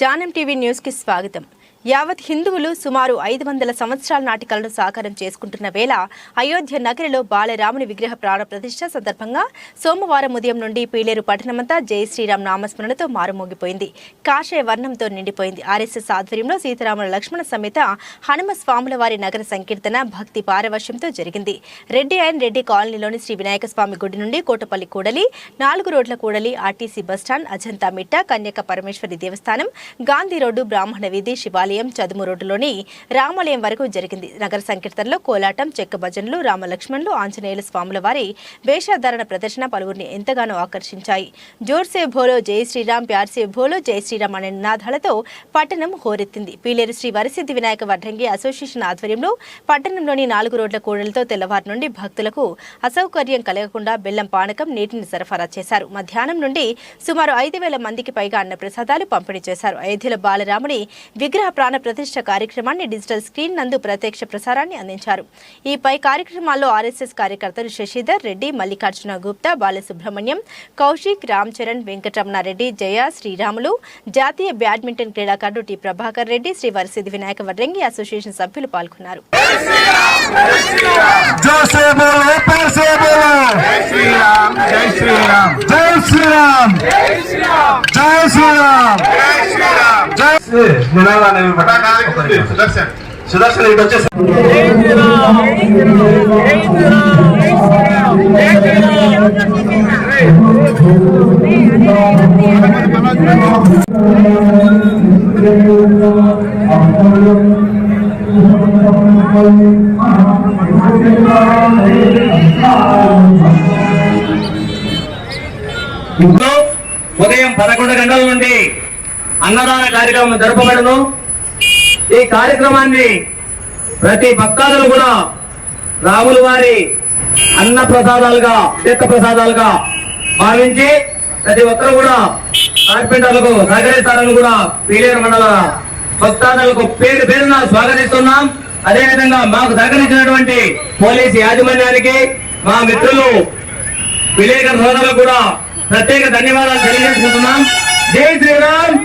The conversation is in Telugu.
జానం టీవీ న్యూస్కి స్వాగతం. యావత్ హిందువులు సుమారు ఐదు వందల సంవత్సరాల నాటి కలను సాకారం చేసుకుంటున్న వేళ అయోధ్య నగరిలో బాలరాముని విగ్రహ ప్రాణ ప్రతిష్ట సందర్భంగా సోమవారం ఉదయం నుండి పీలేరు పట్టణమంతా జై శ్రీరామ్ నామస్మరణతో మారుమోగిపోయింది. కాషాయ వర్ణంతో నిండిపోయింది. ఆర్ఎస్ఎస్ ఆధ్వర్యంలో సీతారాముల లక్ష్మణ సమేత హనుమ స్వాముల వారి నగర సంకీర్తన భక్తి పారవశ్యంతో జరిగింది. రెడ్డి అండ్ రెడ్డి కాలనీలోని శ్రీ వినాయక స్వామి గుడి నుండి కోటపల్లి కూడలి నాలుగు రోడ్ల కూడలి ఆర్టీసీ బస్టాండ్ అజంతా మిట్ట కన్యక పరమేశ్వరి దేవస్థానం గాంధీ రోడ్డు బ్రాహ్మణ వీధి శివాలయం చదుము రోడ్డులోని రామాలయం వరకు జరిగింది. నగర సంకీర్తనలో కోలాటం చెక్క భజనలు రామలక్ష్మణులు ఆంజనేయుల స్వాముల వారి వేషధారణ ప్రదర్శన పలువురిని ఎంతగానో ఆకర్షించాయి. జోర్సే భోలో జై శ్రీరామ్ ప్యార్సే భోలో జై శ్రీరామ్ అనే నినాదాలతో పట్టణం హోరెత్తింది. పీలేరు శ్రీ వరసిద్ధి వినాయక వడ్రంగి అసోసియేషన్ ఆధ్వర్యంలో పట్టణంలోని నాలుగు రోడ్ల కూడలతో తెల్లవారు నుండి భక్తులకు అసౌకర్యం కలగకుండా బెల్లం పానకం నీటిని సరఫరా చేశారు. మధ్యాహ్నం నుండి సుమారు ఐదు వేల మందికి పైగా అన్న ప్రసాదాలు పంపిణీ చేశారు. అయోధ్యలో బాలరాముని విగ్రహ ప్రాణప్రతిష్ఠ కార్యక్రమాన్ని డిజిటల్ స్క్రీన్ నందు ప్రత్యక్ష ప్రసారాన్ని అందించారు. ఈపై కార్యక్రమాల్లో ఆర్ఎస్ఎస్ కార్యకర్తలు శశిధర్ రెడ్డి మల్లికార్జున గుప్తా బాలసుబ్రహ్మణ్యం కౌశిక్ రామ్ చరణ్ వెంకటరమణారెడ్డి జయ శ్రీరాములు జాతీయ బ్యాడ్మింటన్ క్రీడాకారుడు టి ప్రభాకర్ రెడ్డి శ్రీ వరసిద్ధి వినాయక వడ్రంగి అసోసియేషన్ సభ్యులు పాల్గొన్నారు. జై శ్రీరామ్. జై శ్రీరామ్. నినాదాలు అనేవి సుదర్శన్. సుదర్శన్ ఇటు వచ్చేసి. ఉదయం పదకొండు గంటల నుండి అన్నదాన కార్యక్రమం జరపబడను ఈ కార్యక్రమాన్ని ప్రతి భక్తాదులు కూడా రాముల వారి అన్న ప్రసాదాలుగా తీర్థ ప్రసాదాలుగా భావించి ప్రతి ఒక్కరు కూడా కార్పెంటర్లకు సహకరిస్తారని కూడా పీలేరు మండల భక్తాదులకు పేరు పేరున స్వాగతిస్తున్నాం. అదేవిధంగా మాకు సహకరించినటువంటి పోలీసు యాజమాన్యానికి మా మిత్రులు విలేకరు సోదరులకు కూడా ప్రత్యేక ధన్యవాదాలు తెలియజేసుకుంటున్నాం. జై శ్రీరామ్